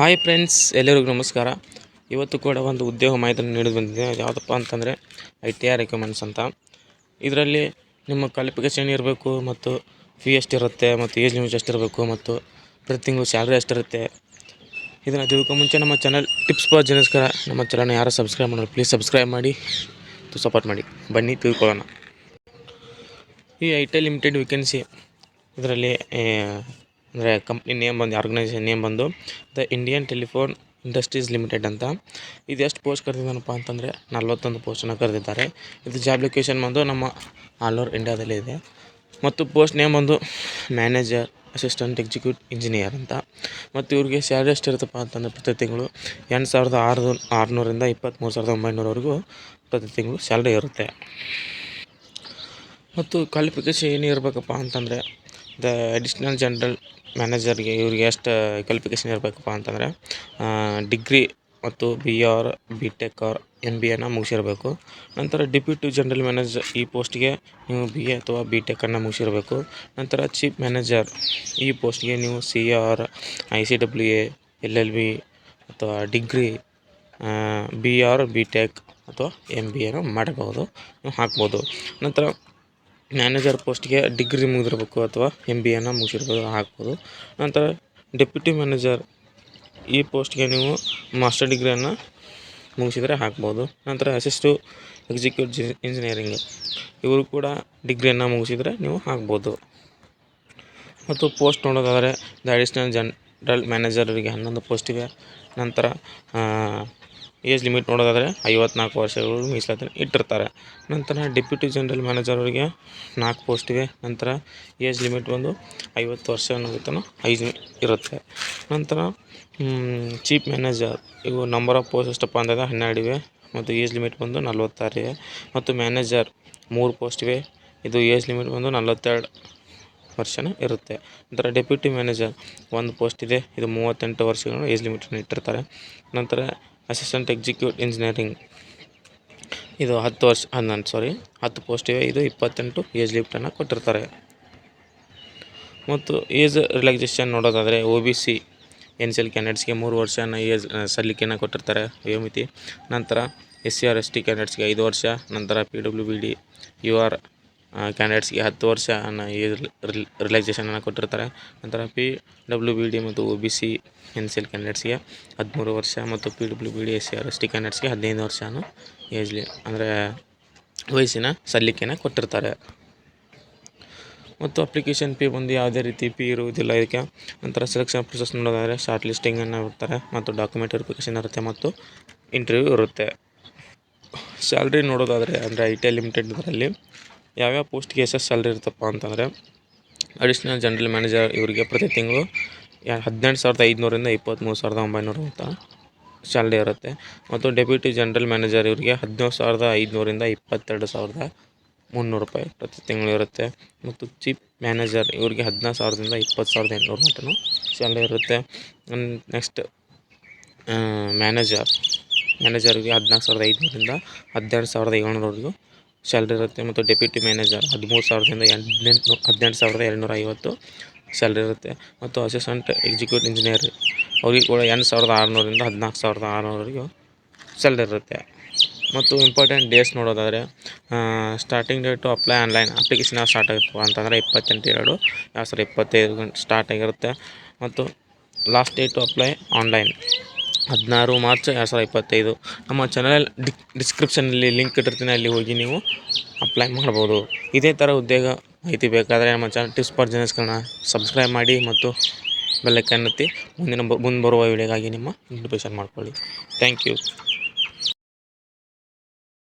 Hi friends, ಎಲ್ಲರಿಗೂ ನಮಸ್ಕಾರ. ಇವತ್ತು ಕೂಡ ಒಂದು ಉದ್ಯೋಗ ಮಾಹಿತಿಯನ್ನು ನೀಡಿದ ಬಂದಿದೆ ಯಾವುದಪ್ಪ ಅಂತಂದರೆ ಐ ಟಿ ಆರ್ ರೆಕಮೆಂಡ್ಸ್ ಅಂತ. ಇದರಲ್ಲಿ ನಿಮ್ಮ ಕ್ವಾಲಿಫಿಕೇಷನ್ ಇರಬೇಕು ಮತ್ತು ಫೀ ಎಷ್ಟಿರುತ್ತೆ ಮತ್ತು ಏಜ್ ಲಿಮಿಟ್ ಎಷ್ಟಿರಬೇಕು ಮತ್ತು ಪ್ರತಿ ತಿಂಗಳು ಸ್ಯಾಲ್ರಿ ಎಷ್ಟಿರುತ್ತೆ ಇದನ್ನು ತಿಳ್ಕೊ ಮುಂಚೆ ನಮ್ಮ ಚಾನಲ್ ಟಿಪ್ಸ್ ಫಾರ್ ಜನಸ್ಕರ ನಮ್ಮ ಚಾನಲ್ನ ಯಾರು ಸಬ್ಸ್ಕ್ರೈಬ್ ಮಾಡೋರು ಪ್ಲೀಸ್ ಸಬ್ಸ್ಕ್ರೈಬ್ ಮಾಡಿ ಸಪೋರ್ಟ್ ಮಾಡಿ. ಬನ್ನಿ, ತಿಳ್ಕೊಳ್ಳೋಣ. ಈ ಐ ಟಿ ಲಿಮಿಟೆಡ್ ವೇಕೆನ್ಸಿ ಇದರಲ್ಲಿ ಅಂದರೆ ಕಂಪ್ನಿ ನೇಮ್ ಬಂದು ಆರ್ಗನೈಸೇಷನ್ ನೇಮ್ ಬಂದು the Indian telephone industries limited ಅಂತ. ಇದು ಎಷ್ಟು ಪೋಸ್ಟ್ ಕರೆದಿದ್ದಾನಪ್ಪ ಅಂತಂದರೆ, ನಲ್ವತ್ತೊಂದು ಪೋಸ್ಟನ್ನು ಕರೆದಿದ್ದಾರೆ. ಇದು ಜಾಬ್ ಲೊಕೇಶನ್ ಬಂದು ನಮ್ಮ ಆಲ್ ಓವರ್ ಇಂಡಿಯಾದಲ್ಲಿ ಇದೆ. ಮತ್ತು ಪೋಸ್ಟ್ ನೇಮ್ ಬಂದು ಮ್ಯಾನೇಜರ್ ಅಸಿಸ್ಟೆಂಟ್ ಎಕ್ಸಿಕ್ಯೂಟ್ ಇಂಜಿನಿಯರ್ ಅಂತ. ಮತ್ತು ಇವ್ರಿಗೆ ಸ್ಯಾಲ್ರಿ ಎಷ್ಟಿರುತ್ತಪ್ಪ ಅಂತಂದರೆ, ಪ್ರತಿ ತಿಂಗಳು ಎಂಟು ಸಾವಿರದ ಆರು ಆರುನೂರಿಂದ ಇಪ್ಪತ್ತ್ಮೂರು ಸಾವಿರದ ಒಂಬೈನೂರವರೆಗೂ ಪ್ರತಿ ತಿಂಗಳು ಸ್ಯಾಲ್ರಿ ಇರುತ್ತೆ. ಮತ್ತು ಕ್ವಾಲಿಫಿಕೇಷನ್ ಏನು ಇರಬೇಕಪ್ಪ ಅಂತಂದರೆ ದ ಅಡಿಷ್ನಲ್ ಜನರಲ್ ಮ್ಯಾನೇಜರ್ಗೆ ಇವ್ರಿಗೆ ಎಷ್ಟು ಕ್ವಾಲಿಫಿಕೇಷನ್ ಇರಬೇಕಪ್ಪ ಅಂತಂದರೆ ಡಿಗ್ರಿ ಮತ್ತು B or B tech or M B A ಮುಗಿಸಿರಬೇಕು. ನಂತರ ಡೆಪ್ಯೂಟಿ ಜನರಲ್ ಮ್ಯಾನೇಜರ್ ಈ ಪೋಸ್ಟ್ಗೆ ನೀವು ಬಿ ಎ ಅಥವಾ ಬಿ ಟೆಕ್ಕನ್ನು ಮುಗಿಸಿರಬೇಕು. ನಂತರ ಚೀಫ್ ಮ್ಯಾನೇಜರ್ ಈ ಪೋಸ್ಟ್ಗೆ ನೀವು C or I C W A L L B ಅಥವಾ degree B or B tech ಅಥವಾ ಎಂ ಬಿ ಎನ ಮಾಡಬಹುದು ನೀವು ಹಾಕ್ಬೋದು. ನಂತರ ಮ್ಯಾನೇಜರ್ ಪೋಸ್ಟ್ಗೆ ಡಿಗ್ರಿ ಮುಗಿದಿರಬೇಕು ಅಥವಾ ಎಂ ಬಿ ಎನ ಮುಗಿಸಿರ್ಬೋದು, ಹಾಕ್ಬೋದು. ನಂತರ ಡೆಪ್ಯೂಟಿ ಮ್ಯಾನೇಜರ್ ಈ ಪೋಸ್ಟ್ಗೆ ನೀವು ಮಾಸ್ಟರ್ ಡಿಗ್ರಿಯನ್ನು ಮುಗಿಸಿದರೆ ಹಾಕ್ಬೋದು. ನಂತರ ಅಸಿಸ್ಟು ಎಕ್ಸಿಕ್ಯೂಟ್ ಜಿ, ಇಂಜಿನಿಯರಿಂಗ್, ಇವರು ಕೂಡ ಡಿಗ್ರಿಯನ್ನು ಮುಗಿಸಿದರೆ ನೀವು ಹಾಕ್ಬೋದು. ಮತ್ತು ಪೋಸ್ಟ್ ನೋಡೋದಾದರೆ ದ ಅಡಿಷ್ನಲ್ ಜನರಲ್ ಮ್ಯಾನೇಜರಿಗೆ ಹನ್ನೊಂದು ಪೋಸ್ಟಿಗೆ ನಂತರ ಏಜ್ ಲಿಮಿಟ್ ನೋಡೋದಾದರೆ ಐವತ್ನಾಲ್ಕು ವರ್ಷಗಳು ಮೀಸಲಾತಿನ ಇಟ್ಟಿರ್ತಾರೆ. ನಂತರ ಡೆಪ್ಯೂಟಿ ಜನರಲ್ ಮ್ಯಾನೇಜರ್ ಅವರಿಗೆ ನಾಲ್ಕು ಪೋಸ್ಟಿವೆ ನಂತರ ಏಜ್ ಲಿಮಿಟ್ ಬಂದು ಐವತ್ತು ವರ್ಷ ಅನ್ನೋದನ್ನು ಐದು ಇರುತ್ತೆ. ನಂತರ ಚೀಫ್ ಮ್ಯಾನೇಜರ್, ಇವು ನಂಬರ್ ಆಫ್ ಪೋಸ್ಟ್ ಎಷ್ಟಪ್ಪ ಅಂದಾಗ ಹನ್ನೆರಡು ಇವೆ. ಮತ್ತು ಏಜ್ ಲಿಮಿಟ್ ಬಂದು ನಲ್ವತ್ತಾರು ಇವೆ. ಮತ್ತು ಮ್ಯಾನೇಜರ್ ಮೂರು ಪೋಸ್ಟ್ ಇವೆ. ಇದು ಏಜ್ ಲಿಮಿಟ್ ಬಂದು ನಲವತ್ತೆರಡು ವರ್ಷನ ಇರುತ್ತೆ. ನಂತರ ಡೆಪ್ಯೂಟಿ ಮ್ಯಾನೇಜರ್ ಒಂದು ಪೋಸ್ಟ್ ಇದೆ. ಇದು ಮೂವತ್ತೆಂಟು ವರ್ಷಗಳು ಏಜ್ ಲಿಮಿಟನ್ನು ಇಟ್ಟಿರ್ತಾರೆ. ನಂತರ ಅಸಿಸ್ಟೆಂಟ್ ಎಕ್ಸಿಕ್ಯೂಟ್ ಇಂಜಿನಿಯರಿಂಗ್ ಇದು ಹತ್ತು ವರ್ಷ ಹನ್ನೊಂದು ಸಾರಿ ಹತ್ತು ಪೋಸ್ಟ್ ಇವೆ. ಇದು ಇಪ್ಪತ್ತೆಂಟು ಏಜ್ ಲಿಫ್ಟನ್ನು ಕೊಟ್ಟಿರ್ತಾರೆ. ಮತ್ತು ಏಜ್ ರಿಲ್ಯಾಕ್ಸೇಷನ್ ನೋಡೋದಾದರೆ O B C N C L ಕ್ಯಾಂಡಿಡೇಟ್ಸ್ಗೆ ಮೂರು ವರ್ಷನ ಏಜ್ ಸಲ್ಲಿಕೆಯನ್ನು ಕೊಟ್ಟಿರ್ತಾರೆ. ವಯೋಮಿತಿ ನಂತರ S C or S T ಕ್ಯಾಂಡಿಡೇಟ್ಸ್ಗೆ ಐದು ವರ್ಷ, ನಂತರ P W B D U R ಕ್ಯಾಂಡಿಡೇಟ್ಸ್ಗೆ ಹತ್ತು ವರ್ಷ ರಿಲ್ಯಾಕ್ಸೇಷನ್ ರಿಲ್ಯಾಕ್ಸೇಷನನ್ನು ಕೊಟ್ಟಿರ್ತಾರೆ. ನಂತರ ಪಿ ಡಬ್ಲ್ಯೂ ಬಿ ಡಿ ಮತ್ತು O B C N C L ಕ್ಯಾಂಡಿಡೇಟ್ಸ್ಗೆ ಹದಿಮೂರು ವರ್ಷ ಮತ್ತು P W B D S C or S T ಕ್ಯಾಂಡಿಡೇಟ್ಸ್ಗೆ ಹದಿನೈದು ವರ್ಷನೂ ಏಜ್ಲಿ ಅಂದರೆ ವಯಸ್ಸಿನ ಸಲ್ಲಿಕೆನ ಕೊಟ್ಟಿರ್ತಾರೆ. ಮತ್ತು ಅಪ್ಲಿಕೇಶನ್ ಪಿ ಬಂದು ಯಾವುದೇ ರೀತಿ ಪಿ ಇರುವುದಿಲ್ಲ ಇದಕ್ಕೆ. ನಂತರ ಸೆಲೆಕ್ಷನ್ ಪ್ರೊಸೆಸ್ ನೋಡೋದಾದರೆ ಶಾರ್ಟ್ ಲಿಸ್ಟಿಂಗನ್ನು ಇರ್ತಾರೆ ಮತ್ತು ಡಾಕ್ಯುಮೆಂಟ್ ವೆರಿಫಿಕೇಷನ್ ಇರುತ್ತೆ ಮತ್ತು ಇಂಟರ್ವ್ಯೂ ಇರುತ್ತೆ. ಸ್ಯಾಲ್ರಿ ನೋಡೋದಾದರೆ ಅಂದರೆ ಐ ಟಿ ಐ ಲಿಮಿಟೆಡ್ ಇದರಲ್ಲಿ ಯಾವ್ಯಾವ ಪೋಸ್ಟ್ಗೆ ಎಷ್ಟೆಷ್ಟು ಸ್ಯಾಲ್ರಿ ಇರುತ್ತಪ್ಪ ಅಂತಂದರೆ ಅಡಿಷ್ನಲ್ ಜನರಲ್ ಮ್ಯಾನೇಜರ್ ಇವರಿಗೆ ಪ್ರತಿ ತಿಂಗಳು ಹದಿನೆಂಟು ಸಾವಿರದ ಐದುನೂರಿಂದ ಇಪ್ಪತ್ತ್ಮೂರು ಸಾವಿರದ ಒಂಬೈನೂರು ಅಂತ ಸ್ಯಾಲ್ರಿ ಇರುತ್ತೆ. ಮತ್ತು ಡೆಪ್ಯೂಟಿ ಜನರಲ್ ಮ್ಯಾನೇಜರ್ ಇವರಿಗೆ ಹದಿನೇಳು ಸಾವಿರದ ಐದುನೂರಿಂದ ಇಪ್ಪತ್ತೆರಡು ಸಾವಿರದ ಮುನ್ನೂರು ರೂಪಾಯಿ ಪ್ರತಿ ತಿಂಗಳು ಇರುತ್ತೆ. ಮತ್ತು ಚೀಫ್ ಮ್ಯಾನೇಜರ್ ಇವರಿಗೆ ಹದಿನಾರು ಸಾವಿರದಿಂದ ಇಪ್ಪತ್ತು ಸಾವಿರದ ಎಂಟುನೂರು ಮಟ್ಟನೂ ಸ್ಯಾಲ್ರಿ ಇರುತ್ತೆ. ನೆಕ್ಸ್ಟ್ ಮ್ಯಾನೇಜರ್, ಮ್ಯಾನೇಜರ್ಗೆ ಹದಿನಾಲ್ಕು ಸಾವಿರದ ಐದುನೂರಿಂದ ಹದಿನೆಂಟು ಸಾವಿರದ ಏಳ್ನೂರವರೆಗೂ ಸ್ಯಾಲ್ರಿ ಇರುತ್ತೆ ಮತ್ತು ಡೆಪ್ಯೂಟಿ ಮ್ಯಾನೇಜರ್ ಹದಿಮೂರು ಸಾವಿರದಿಂದ ಎಂಟು ಹದಿನೆಂಟು ಸಾವಿರದ ಎರಡುನೂರ ಐವತ್ತು ಸ್ಯಾಲ್ರಿ ಇರುತ್ತೆ ಮತ್ತು ಅಸಿಸ್ಟೆಂಟ್ ಎಕ್ಸಿಕ್ಯೂಟ್ ಇಂಜಿನಿಯರ್ ಅವ್ರಿಗೆ ಕೂಡ ಎಂಟು ಸಾವಿರದ ಆರುನೂರಿಂದ ಹದಿನಾಲ್ಕು ಸಾವಿರದ ಆರುನೂರವರೆಗೂ ಸ್ಯಾಲ್ರಿ ಇರುತ್ತೆ. ಮತ್ತು ಇಂಪಾರ್ಟೆಂಟ್ ಡೇಟ್ಸ್ ನೋಡೋದಾದರೆ starting date apply online application ಯಾವ ಸ್ಟಾರ್ಟ್ ಆಗುತ್ತೆ ಅಂತಂದರೆ ಇಪ್ಪತ್ತೆಂಟು ಎರಡು ಯಾವ ಸಾವಿರದ ಇಪ್ಪತ್ತೈದು ಗಂಟೆ ಸ್ಟಾರ್ಟ್ ಆಗಿರುತ್ತೆ. ಮತ್ತು ಲಾಸ್ಟ್ ಡೇಟು ಅಪ್ಲೈ ಆನ್ಲೈನ್ ಹದಿನಾರು ಮಾರ್ಚ್ ಎರಡು ಸಾವಿರದ ಇಪ್ಪತ್ತೈದು. ನಮ್ಮ ಚಾನಲ್ ಡಿಸ್ಕ್ರಿಪ್ಷನಲ್ಲಿ ಲಿಂಕ್ ಇಟ್ಟಿರ್ತೀನಿ, ಅಲ್ಲಿ ಹೋಗಿ ನೀವು ಅಪ್ಲೈ ಮಾಡ್ಬೋದು. ಇದೇ ಥರ ಉದ್ಯೋಗ ಮಾಹಿತಿ ಬೇಕಾದರೆ ನಮ್ಮ ಚಾನಲ್ ಟಿಪ್ಸ್ ಫಾರ್ ಜನಸ್ಗಳನ್ನ ಸಬ್ಸ್ಕ್ರೈಬ್ ಮಾಡಿ ಮತ್ತು ಬೆಲ್ಲೈಕನ್ ಒತ್ತಿ ಮುಂದಿನ ಮುಂದೆ ಬರುವ ವಿಡಿಯೋಗಾಗಿ ನಿಮ್ಮ ನೋಟಿಫಿಕೇಷನ್ ಮಾಡ್ಕೊಳ್ಳಿ. Thank you